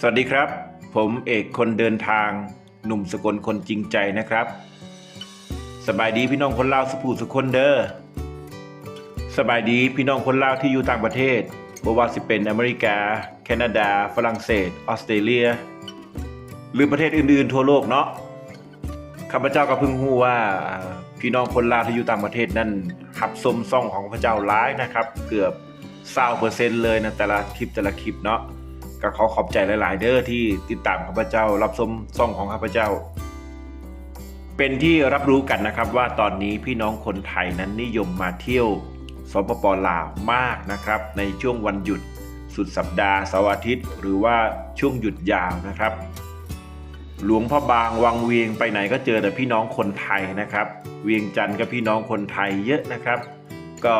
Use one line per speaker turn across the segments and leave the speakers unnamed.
สวัสดีครับ ผมเอกคนเดินทาง หนุ่มสกลคนจริงใจนะครับ สบายดีพี่น้องคนลาวสุภูสุคนเด้อสบายดีพี่น้องคนลาวที่อยู่ต่างประเทศบ่ว่าสิเป็นอเมริกา แคนาดา ฝรั่งเศส ออสเตรเลีย หรือประเทศอื่นๆ ทั่วโลกเนาะข้าพเจ้าก็เพิ่งรู้ว่าพี่น้องคนลาวที่อยู่ต่างประเทศนั่นหับสมซ่องของพระเจ้าร้ายนะครับ เกือบ20%เลยนะแต่ละคลิปแต่ละคลิปเนาะ ก็ขอขอบใจหลาย ๆ เด้อที่ติดตามข้าพเจ้า รับชมซ่องของข้าพเจ้า เป็นที่รับรู้กันนะครับว่าตอนนี้พี่น้องคนไทยนั้นนิยมมาเที่ยวสปปลาวมากนะครับ ในช่วงวันหยุดสุดสัปดาห์เสาร์อาทิตย์ หรือว่าช่วงหยุดยาวนะครับ หลวงพ่อบางวังเวียงไปไหนก็เจอแต่พี่น้องคนไทยนะครับ เวียงจันทร์ก็พี่น้องคนไทยเยอะนะครับ ก็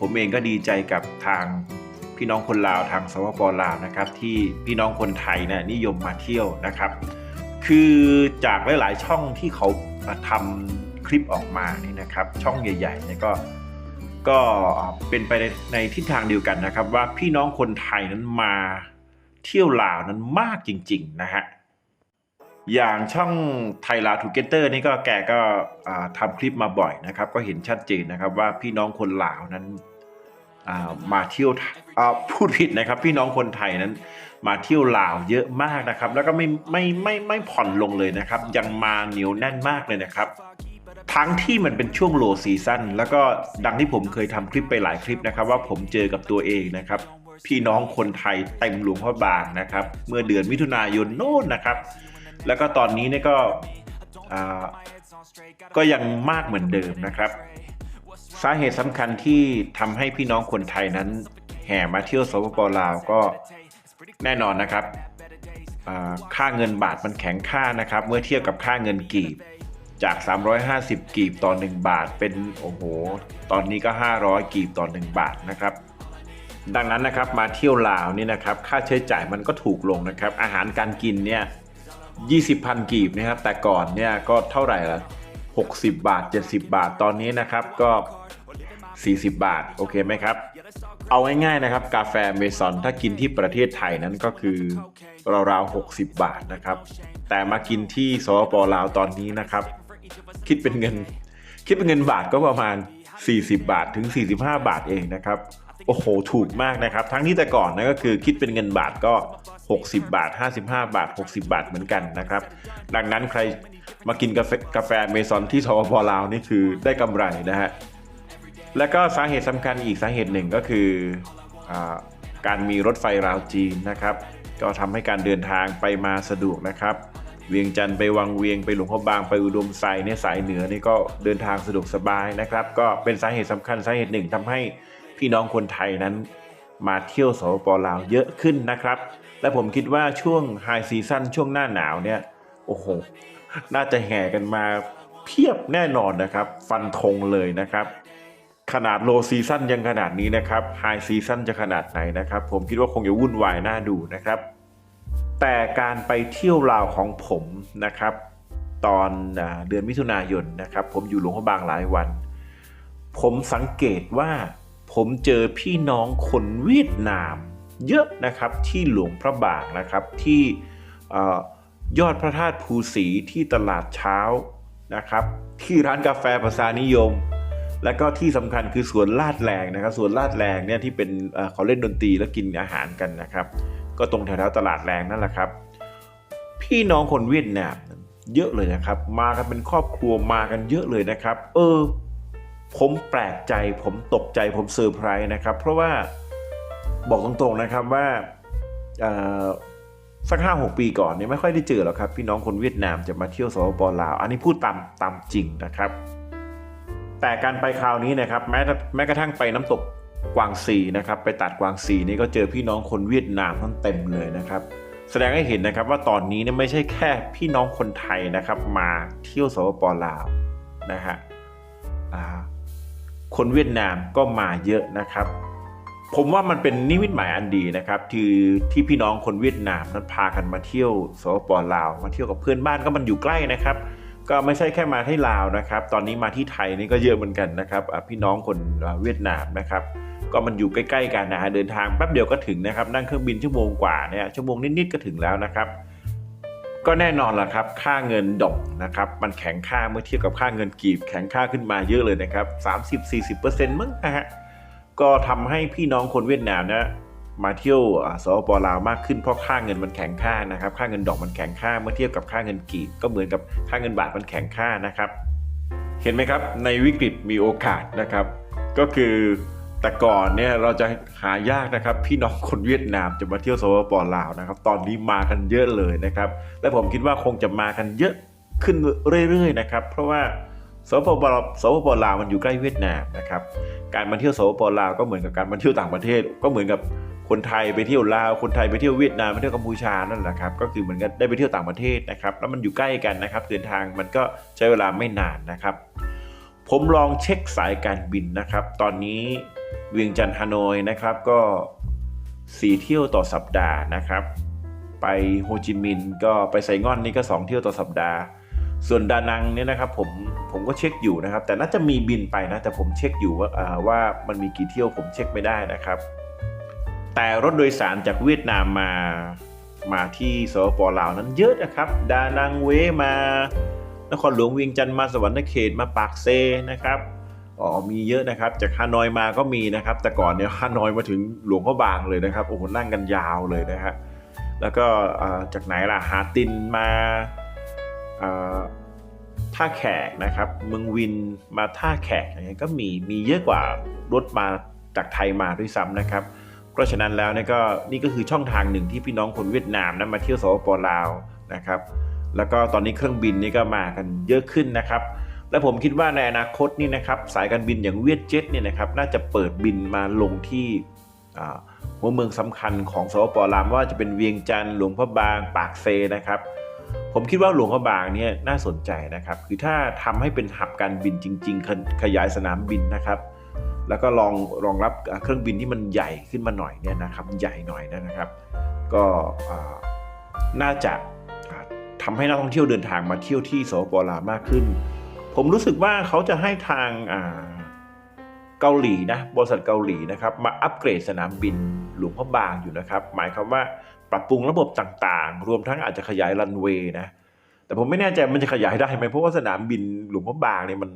ผมเองก็ดีใจกับทาง พี่น้องคนลาวทางสปปลาวนะครับ ที่พี่น้องคนไทยนี่ยนิยมมาเที่ยวนะครับ คือจากหลาย ๆ ช่องที่เขาทำคลิปออกมานี่นะครับ ช่องใหญ่ๆเนี่ยก็ก็เป็นไปในในทิศทางเดียวกันนะครับ ว่าพี่น้องคนไทยนั้นมาเที่ยวลาวนั้นมากจริง ๆ นะฮะอย่างช่องไทยลาวทูเกเตอร์นี่ก็แกก็ทำคลิปมาบ่อยนะครับ ก็เห็นชัดเจนนะครับว่าพี่น้องคนลาวนั้น มาเที่ยวพูดผิดนะครับ พี่น้องคนไทยนั้น มาเที่ยวลาวเยอะมากนะครับ แล้วก็ไม่ไม่ไม่ไม่ผ่อนลงเลยนะครับ ยังมาเหนียวแน่นมากเลยนะครับทั้งที่มันเป็นช่วงโลซีซั่นแล้วก็ดังที่ผมเคยทำคลิปไปหลายคลิปนะครับ ว่าผมเจอกับตัวเองนะครับ พี่น้องคนไทยเต็มหลวงพ่อบางนะครับ เมื่อเดือนมิถุนายนโน่นนะครับ แล้วก็ตอนนี้เนี่ยก็ก็ยังมากเหมือนเดิมนะครับ สาเหตุสำคัญที่ทำให้พี่น้องคนไทยนั้น แห่มาเที่ยวสปปลาวก็แน่นอนนะครับค่าเงินบาทมันแข็งค่านะครับ เมื่อเทียบกับค่าเงินกีบจาก 350 กีบต่อ 1 บาท เป็นโอ้โห ตอนนี้ก็ 500 กีบต่อ 1 บาทนะครับ ดังนั้นนะครับมาเที่ยวลาวนี่นะครับค่าใช้จ่ายมันก็ถูกลงนะครับ อาหารการกินเนี่ย20พันกีบนะครับ แต่ก่อนเนี่ยก็เท่าไหร่ละ60 บาท 70 บาทตอนนี้นะครับก็ 40 บาท โอเคไหมครับ เอาง่ายๆนะครับ กาแฟเมซอนถ้ากินที่ประเทศไทยนั้นก็คือราวๆ60 บาทนะครับ แต่มากินที่สปปลาวตอนนี้นะครับ คิดเป็นเงิน คิดเป็นเงินบาทก็ประมาณ 40 บาทถึง 45 บาทเองนะครับโอ้โห ถูกมากนะครับ ทั้งที่แต่ก่อนนะก็คือคิดเป็นเงินบาทก็ 60 บาท 55 บาท 60 บาทเหมือนกันนะครับ ดังนั้นใครมากินกาแฟกาแฟเมซอนที่สปปลาวนี่คือได้กำไรนะฮะ และก็สาเหตุสำคัญอีกสาเหตุหนึ่งก็คืออการมีรถไฟราวจีนนะครับ ก็ทำให้การเดินทางไปมาสะดวกนะครับ เวียงจันทร์ไปวังเวียงไปหลวงพ่อบางไปอุดมไซเนี่ยสายเหนือนี่ก็เดินทางสะดวกสบายนะครับ ก็เป็นสาเหตุสำคัญสาเหตุหนึ่งทำให้พี่น้องคนไทยนั้นมาเที่ยวสปปลาวเยอะขึ้นนะครับ และผมคิดว่าช่วงไฮซีซั่นช่วงหน้าหนาวเนี่ยโอ้โห น่าจะแห่กันมาเพียบแน่นอนนะครับ ฟันธงเลยนะครับ ขนาดโลซีซั่นยังขนาดนี้นะครับไฮซีซั่นจะขนาดไหนนะครับ ผมคิดว่าคงจะวุ่นวายน่าดูนะครับ แต่การไปเที่ยวลาวของผมนะครับ ตอนเดือนมิถุนายนนะครับ ผมอยู่หลวงพระบางหลายวัน ผมสังเกตว่าผมเจอพี่น้องคนเวียดนาม เยอะนะครับที่หลวงพระบางนะครับที่ยอดพระธาตุภูสีที่ตลาดเช้านะครับ ที่ร้านกาแฟภาษานิยม และก็ที่สำคัญคือสวนลาดแรงนะครับสวนลาดแรงเนี่ยที่เป็นเขาเล่นดนตรีแล้วกินอาหารกันนะครับ ก็ตรงแถวๆตลาดแรงนั่นแหละครับ พี่น้องคนเวียดนามเยอะเลยนะครับ มากันเป็นครอบครัวมากันเยอะเลยนะครับ เออ ผมแปลกใจผมตกใจผมเซอร์ไพรส์นะครับ เพราะว่าบอกตรงๆนะครับว่าสักห้าหกปีก่อนเนี่ยไม่ค่อยได้เจอหรอกครับ พี่น้องคนเวียดนามจะมาเที่ยวสปปลาว อันนี้พูดตามตามจริงนะครับ แต่การไปคราวนี้นะครับแม้แม้กระทั่งไปน้ำตกกวางซีนะครับไปตัดกวางซีนี่ก็เจอพี่น้องคนเวียดนามทั้งเต็มเลยนะครับ แสดงให้เห็นนะครับว่าตอนนี้เนี่ยไม่ใช่แค่พี่น้องคนไทยนะครับมาเที่ยวสปปลาวนะฮะคนเวียดนามก็มาเยอะนะครับ ผมว่ามันเป็นนิมิตหมายอันดีนะครับที่ที่พี่น้องคนเวียดนามนั้นพากันมาเที่ยวสปปลาว มาเที่ยวกับเพื่อนบ้านก็มันอยู่ใกล้นะครับ ก็ไม่ใช่แค่มาที่ลาวนะครับ ตอนนี้มาที่ไทยนี่ก็เยอะเหมือนกันนะครับพี่น้องคนเวียดนามนะครับ ก็มันอยู่ใกล้ๆกันนะฮะเดินทางแป๊บเดียวก็ถึงนะครับ นั่งเครื่องบินชั่วโมงกว่าเนี่ยชั่วโมงนิดๆก็ถึงแล้วนะครับ ก็แน่นอนละครับ ค่าเงินดอกนะครับ มันแข็งค่าเมื่อเทียบกับค่าเงินกีบ แข็งค่าขึ้นมาเยอะเลยนะครับ30-40%มั้งนะฮะก็ทำให้พี่น้องคนเวียดนามนะ มาเที่ยวสปปลาวมากขึ้นเพราะค่าเงินมันแข็งค่านะครับ ค่าเงินดอกมันแข็งค่าเมื่อเทียบกับค่าเงินกีบก็เหมือนกับค่าเงินบาทมันแข็งค่านะครับ เห็นไหมครับในวิกฤตมีโอกาสนะครับ ก็คือแต่ก่อนเนี่ยเราจะหายากนะครับพี่น้องคนเวียดนามจะมาเที่ยวสปปลาวนะครับ ตอนนี้มากันเยอะเลยนะครับ และผมคิดว่าคงจะมากันเยอะขึ้นเรื่อยๆนะครับ เพราะว่า สปปลาวสปปลาวมันอยู่ใกล้เวียดนามนะครับ การมาเที่ยวสปปลาวก็เหมือนกับการมาเที่ยวต่างประเทศ ก็เหมือนกับคนไทยไปเที่ยวลาว คนไทยไปเที่ยวเวียดนามไปเที่ยวกัมพูชานั่นแหละครับ ก็คือเหมือนกันได้ไปเที่ยวต่างประเทศนะครับ แล้วมันอยู่ใกล้กันนะครับเดินทางมันก็ใช้เวลาไม่นานนะครับ ผมลองเช็คสายการบินนะครับ ตอนนี้เวียงจันทร์ฮานอยนะครับ ก็สี่เที่ยวต่อสัปดาห์นะครับ ไปโฮจิมินห์ก็ไปไซงอนนี่ก็ 2 เที่ยวต่อสัปดาห์ ส่วนดานังเนี่ยนะครับผมผมก็เช็คอยู่นะครับ แต่น่าจะมีบินไปนะ แต่ผมเช็คอยู่ว่าว่ามันมีกี่เที่ยวผมเช็คไม่ได้นะครับ แต่รถโดยสารจากเวียดนามมามาที่สปปลาวนั้นเยอะนะครับ ดานังเวมานครหลวงเวียงจันทร์มาสวรรค์เขตมาปากเซนะครับอ๋อมีเยอะนะครับ จากฮานอยมาก็มีนะครับ แต่ก่อนเนี่ยฮานอยมาถึงหลวงพ่อบางเลยนะครับโอ้โหนั่งกันยาวเลยนะฮะแล้วก็จากไหนล่ะฮาตินมา ท่าแขกนะครับเมืองวินมาท่าแขกอย่างเงี้ยก็มีมีเยอะกว่ารถมาจากไทยมาด้วยซ้ำนะครับ เพราะฉะนั้นแล้วนี่ก็นี่ก็คือช่องทางหนึ่งที่พี่น้องคนเวียดนามนะมาเที่ยวสปปลาวนะครับ แล้วก็ตอนนี้เครื่องบินนี่ก็มากันเยอะขึ้นนะครับ และผมคิดว่าในอนาคตนี่นะครับสายการบินอย่างเวียดเจ็ตเนี่ยนะครับน่าจะเปิดบินมาลงที่หัวเมืองสำคัญของสปปลาวว่าจะเป็นเวียงจันทร์หลวงพระบางปากเซนะครับ ผมคิดว่าหลวงพระบางเนี่ยน่าสนใจนะครับ คือถ้าทำให้เป็นหับการบินจริง ๆ ขยายสนามบินนะครับ แล้วก็ลองรองรับเครื่องบินที่มันใหญ่ขึ้นมาหน่อยเนี่ยนะครับ ใหญ่หน่อยนะครับ ก็น่าจะอ่าทำให้นักท่องเที่ยวเดินทางมาเที่ยวที่สปปลาวมากขึ้น ผมรู้สึกว่าเขาจะให้ทางเกาหลีนะบริษัทเกาหลีนะครับ มาอัปเกรดสนามบินหลวงพระบางอยู่นะครับ หมายความว่า ปรับปรุงระบบต่างๆ รวมทั้งอาจจะขยายรันเวย์นะ แต่ผมไม่แน่ใจมันจะขยายได้ไหมเพราะว่าสนามบินหลวงพระบางเนี่ยมัน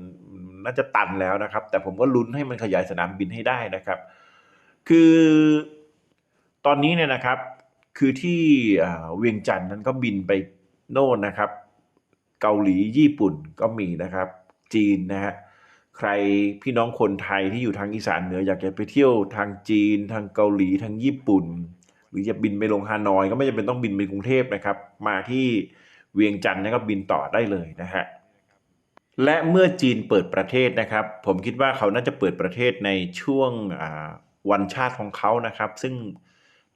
น่าจะตันแล้วนะครับ แต่ผมก็ลุ้นให้มันขยายสนามบินให้ได้นะครับ คือตอนนี้เนี่ยนะครับคือที่เวียงจันทร์นั้นก็บินไปโน่นนะครับ เกาหลีญี่ปุ่นก็มีนะครับ จีนนะฮะใครพี่น้องคนไทยที่อยู่ทางอีสานเหนืออยากจะไปเที่ยวทางจีน ทางเกาหลีทางญี่ปุ่น หรือจะบินไปลงฮานอยก็ไม่จำเป็นต้องบินไปกรุงเทพนะครับ มาที่เวียงจันทร์ก็บินต่อได้เลยนะฮะและเมื่อจีนเปิดประเทศนะครับ ผมคิดว่าเขาน่าจะเปิดประเทศในช่วงวันชาติของเขานะครับ ซึ่ง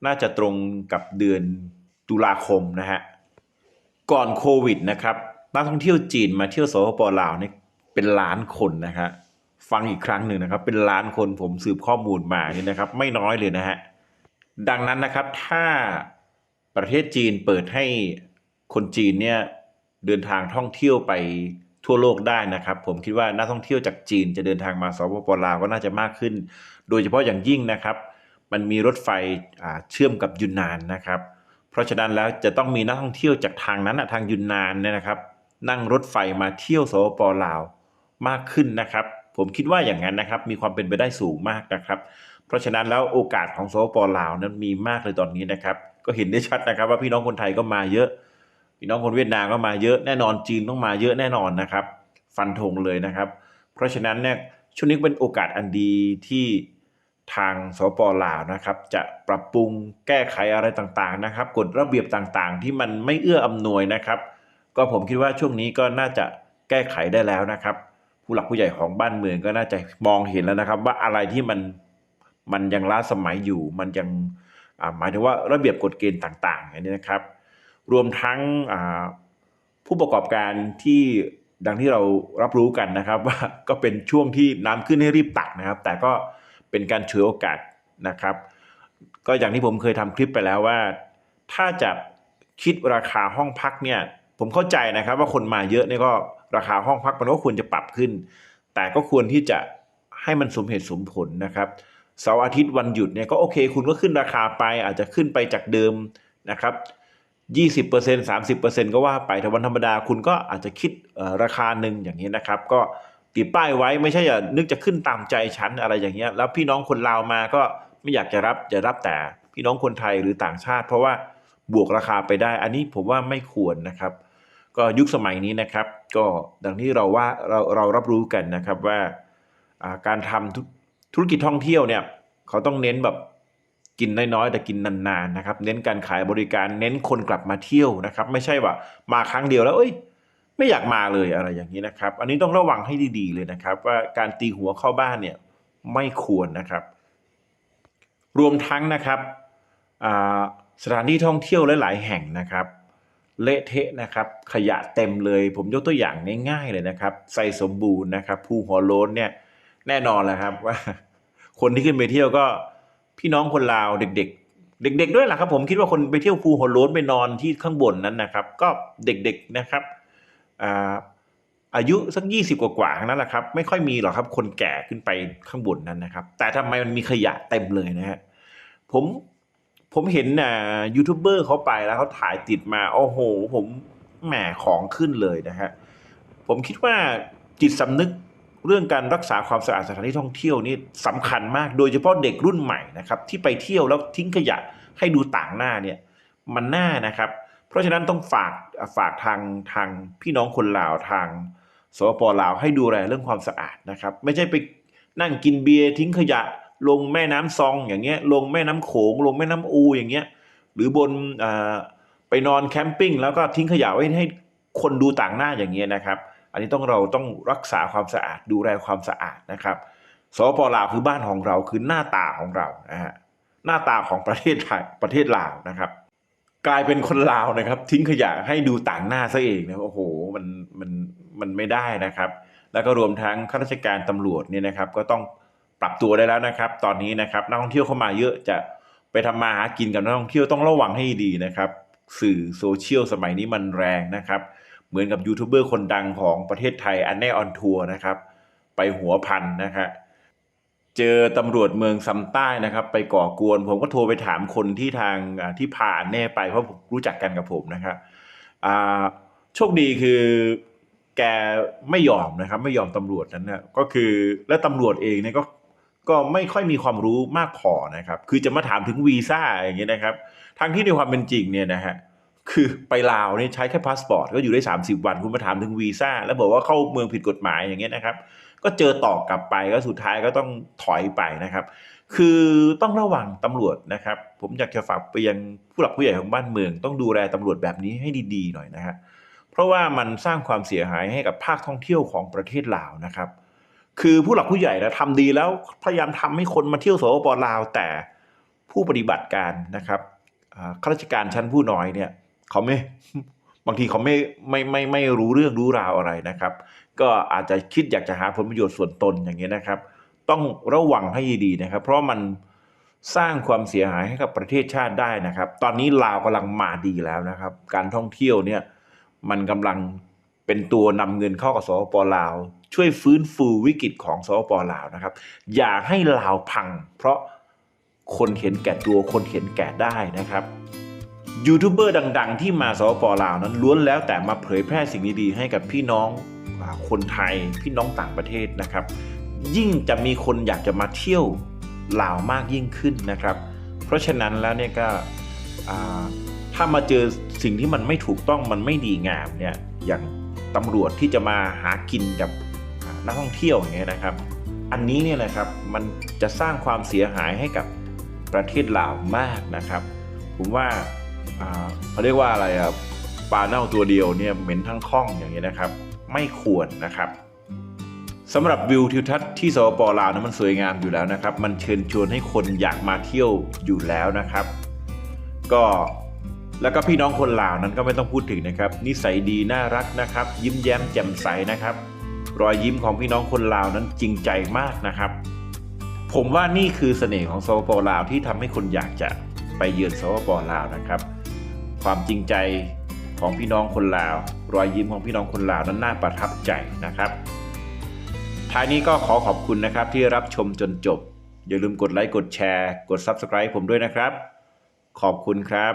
น่าจะตรงกับเดือนตุลาคมนะฮะก่อนโควิดนะครับนักท่องเที่ยวจีนมาเที่ยวสปปลาวนี่เป็นล้านคนนะฮะฟังอีกครั้งหนึ่งนะครับ เป็นล้านคนผมสืบข้อมูลมาเนี่ยนะครับ ไม่น้อยเลยนะฮะ ดังนั้นนะครับถ้าประเทศจีนเปิดให้คนจีนเนี่ยเดินทางท่องเที่ยวไปทั่วโลกได้นะครับ ผมคิดว่านักท่องเที่ยวจากจีนจะเดินทางมาสปปลาวก็น่าจะมากขึ้น โดยเฉพาะอย่างยิ่งนะครับ มันมีรถไฟเชื่อมกับยุนนานนะครับ เพราะฉะนั้นแล้วจะต้องมีนักท่องเที่ยวจากทางนั้นนะทางยุนนานเนี่ยนะครับ นั่งรถไฟมาเที่ยวสปปลาวมากขึ้นนะครับ ผมคิดว่าอย่างนั้นนะครับ มีความเป็นไปได้สูงมากนะครับ เพราะฉะนั้นแล้วโอกาสของสปลาวนั้นมีมากเลยตอนนี้นะครับ ก็เห็นได้ชัดนะครับ ว่าพี่น้องคนไทยก็มาเยอะ พี่น้องคนเวียดนามก็มาเยอะแน่นอนจีนต้องมาเยอะแน่นอนนะครับ ฟันธงเลยนะครับ เพราะฉะนั้นเนี่ยช่วงนี้เป็นโอกาสอันดีที่ทางสปลาวนะครับ จะปรับปรุงแก้ไขอะไรต่างๆนะครับกฎระเบียบต่างๆ ที่มันไม่เอื้ออำนวยนะครับ ก็ผมคิดว่าช่วงนี้ก็น่าจะแก้ไขได้แล้วนะครับ ผู้หลักผู้ใหญ่ของบ้านเมืองก็น่าจะมองเห็นแล้วนะครับ ว่าอะไรที่มัน มันยังล้าสมัยอยู่ มันยังหมายถึงว่าระเบียบกฎเกณฑ์ต่างๆอันนี้นะครับ รวมทั้งผู้ประกอบการที่ดังที่เรารับรู้กันนะครับ ว่าก็เป็นช่วงที่น้ำขึ้นให้รีบตักนะครับ แต่ก็เป็นการฉวยโอกาสนะครับ ก็อย่างที่ผมเคยทำคลิปไปแล้วว่า ถ้าจะคิดราคาห้องพักเนี่ยผมเข้าใจนะครับว่าคนมาเยอะเนี่ยก็ราคาห้องพักมันก็ควรจะปรับขึ้น แต่ก็ควรที่จะให้มันสมเหตุสมผลนะครับ เสาร์อาทิตย์วันหยุดเนี่ยก็โอเค คุณก็ขึ้นราคาไปอาจจะขึ้นไปจากเดิมนะครับ20% 30%ก็ว่าไปแต่วันธรรมดาคุณก็อาจจะคิดเอ่อราคาหนึ่งอย่างนี้นะครับ ก็ติดป้ายไว้ไม่ใช่อย่านึกจะขึ้นตามใจฉันอะไรอย่างเงี้ยแล้วพี่น้องคนลาวมาก็ไม่อยากจะรับจะรับแต่พี่น้องคนไทยหรือต่างชาติ เพราะว่าบวกราคาไปได้ อันนี้ผมว่าไม่ควรนะครับ ก็ยุคสมัยนี้นะครับ ก็ดังที่เราว่าเราเรารับรู้กันนะครับว่าการทำธุ ธุรกิจท่องเที่ยวเนี่ยเขาต้องเน้นแบบกินน้อยๆแต่กินนานๆนะครับ เน้นการขายบริการเน้นคนกลับมาเที่ยวนะครับ ไม่ใช่ว่ามาครั้งเดียวแล้วเอ้ย ไม่อยากมาเลยอะไรอย่างนี้นะครับ อันนี้ต้องระวังให้ดีๆเลยนะครับ ว่าการตีหัวเข้าบ้านเนี่ยไม่ควรนะครับ รวมทั้งนะครับสถานที่ท่องเที่ยวหลายๆแห่งนะครับเละเทะนะครับขยะเต็มเลย ผมยกตัวอย่างง่ายๆเลยนะครับไซสมบูรณ์นะครับภูหัวโล้นเนี่ยแน่นอนแหละครับว่า คนที่ขึ้นไปเที่ยวก็พี่น้องคนลาวเด็ก ๆ เด็ก ๆ ด้วยแหละครับ ผมคิดว่าคนไปเที่ยวภูหัวโล้นไปนอนที่ข้างบนนั้นนะครับ ก็เด็กๆนะครับอ่าอายุสักยี่สิบกว่าๆทั้งนั้นแหละครับไม่ค่อยมีหรอกครับ คนแก่ขึ้นไปข้างบนนั้นนะครับ แต่ทำไมมันมีขยะเต็มเลยนะฮะผมผมเห็นอ่ายูทูบเบอร์เขาไปแล้วเขาถ่ายติดมาโอ้โห ผมแหมของขึ้นเลยนะฮะผมคิดว่าจิตสำนึก เรื่องการรักษาความสะอาดสถานที่ท่องเที่ยวนี่สำคัญมาก โดยเฉพาะเด็กรุ่นใหม่นะครับที่ไปเที่ยวแล้วทิ้งขยะให้ดูต่างหน้าเนี่ยมันน่านะครับ เพราะฉะนั้นต้องฝากฝากทางทางพี่น้องคนลาวทางสปปลาวให้ดูแลเรื่องความสะอาดนะครับ ไม่ใช่ไปนั่งกินเบียร์ทิ้งขยะ ลงแม่น้ำซองอย่างเงี้ยลงแม่น้ำโขง ลงแม่น้ำอูอย่างเงี้ยหรือบนอไปนอนแคมปิ้งแล้วก็ทิ้งขยะไว้ให้คนดูต่างหน้าอย่างเงี้ยนะครับ อันนี้ต้องเราต้องรักษาความสะอาดดูแลความสะอาดนะครับสปลาวคือบ้านของเราคือหน้าตาของเรานะฮะหน้าตาของประเทศไทยประเทศลาวนะครับ กลายเป็นคนลาวนะครับ ทิ้งขยะให้ดูต่างหน้าซะเองนะโอ้โหมันมันมันไม่ได้นะครับ แล้วก็รวมทั้งข้าราชการตำรวจเนี่ยนะครับ ก็ต้องปรับตัวได้แล้วนะครับ ตอนนี้นะครับนักท่องเที่ยวเข้ามาเยอะจะไปทำมาหากินกับนักท่องเที่ยวต้องระวังให้ดีนะครับ สื่อโซเชียลสมัยนี้มันแรงนะครับ เหมือนกับยูทูบเบอร์คนดังของประเทศไทยอันแน่ออนทัวร์นะครับ ไปหัวพันนะครับเจอตำรวจเมืองซำใต้นะครับ ไปก่อกวน ผมก็โทรไปถามคนที่ทางที่พาอันแน่ไปเพราะผมรู้จักกันกับผมนะครับโชคดีคือแกไม่ยอมนะครับ ไม่ยอมตำรวจนั้นนะก็คือและตำรวจเองเนี่ยก็ก็ไม่ค่อยมีความรู้มากพอนะครับ คือจะมาถามถึงวีซ่าอย่างเงี้ยนะครับ ทั้งที่ในความเป็นจริงเนี่ยนะฮะ คือไปลาวเนี่ยใช้แค่พาสปอร์ตก็อยู่ได้ 30 วันคุณมาถามถึงวีซ่าแล้วบอกว่าเข้าเมืองผิดกฎหมายอย่างเงี้ยนะครับ ก็เจอตอบกลับไปก็สุดท้ายก็ต้องถอยไปนะครับ คือต้องระวังตำรวจนะครับ ผมอยากจะฝากไปยังผู้หลักผู้ใหญ่ของบ้านเมือง ต้องดูแลตำรวจแบบนี้ให้ดีๆหน่อยนะฮะเพราะว่ามันสร้างความเสียหายให้กับภาคท่องเที่ยวของประเทศลาวนะครับ คือผู้หลักผู้ใหญ่นะทำดีแล้วพยายามทำให้คนมาเที่ยวสปปลาวแต่ผู้ปฏิบัติการนะครับข้าราชการชั้นผู้น้อยเนี่ย เขาไม่บางทีเขาไม่ไม่ไม่ไม่รู้เรื่องรู้ราวอะไรนะครับ ก็อาจจะคิดอยากจะหาผลประโยชน์ส่วนตนอย่างเงี้ยนะครับ ต้องระวังให้ดีนะครับ เพราะมันสร้างความเสียหายให้กับประเทศชาติได้นะครับ ตอนนี้ลาวกำลังมาดีแล้วนะครับ การท่องเที่ยวเนี่ยมันกำลังเป็นตัวนำเงินเข้ากับสปลาว ช่วยฟื้นฟูวิกฤตของสปลาวนะครับ อย่าให้ลาวพัง เพราะคนเห็นแก่ตัวคนเห็นแก่ได้นะครับ ยูทูบเบอร์ดัง ๆ ที่มาสปปลาวนั้นล้วนแล้วแต่มาเผยแพร่สิ่งดีๆให้กับพี่น้องคนไทยพี่น้องต่างประเทศนะครับ ยิ่งจะมีคนอยากจะมาเที่ยวลาวมากยิ่งขึ้นนะครับ เพราะฉะนั้นแล้วเนี่ยก็ถ้ามาเจอสิ่งที่มันไม่ถูกต้องมันไม่ดีงามเนี่ยอย่างตำรวจที่จะมาหากินกับนักท่องเที่ยวอย่างเงี้ยนะครับ อันนี้เนี่ยนะครับมันจะสร้างความเสียหายให้กับประเทศลาวมากนะครับ ผมว่า อ่าเขาเรียกว่าอะไรอะปลาเน่าตัวเดียวเนี่ยเหม็นทั้งข้องอย่างเงี้นะครับ ไม่ควรนะครับสำหรับวิวทิวทัศน์ที่สปปลาวนั้นมันสวยงามอยู่แล้วนะครับ มันเชิญชวนให้คนอยากมาเที่ยวอยู่แล้วนะครับ ก็แล้วก็พี่น้องคนลาวนั้นก็ไม่ต้องพูดถึงนะครับ นิสัยดีน่ารักนะครับ ยิ้มแย้มแจ่มใสนะครับ รอยยิ้มของพี่น้องคนลาวนั้นจริงใจมากนะครับ ผมว่านี่คือเสน่ห์ของสปปลาวที่ทำให้คนอยากจะไปเยือนสปปลาวนะครับ ความจริงใจของพี่น้องคนลาว รอยยิ้มของพี่น้องคนลาวนั้นน่าประทับใจนะครับ ท้ายนี้ก็ขอขอบคุณนะครับที่รับชมจนจบ อย่าลืมกดไลค์กดแชร์ กด Subscribe ผมด้วยนะครับ ขอบคุณครับ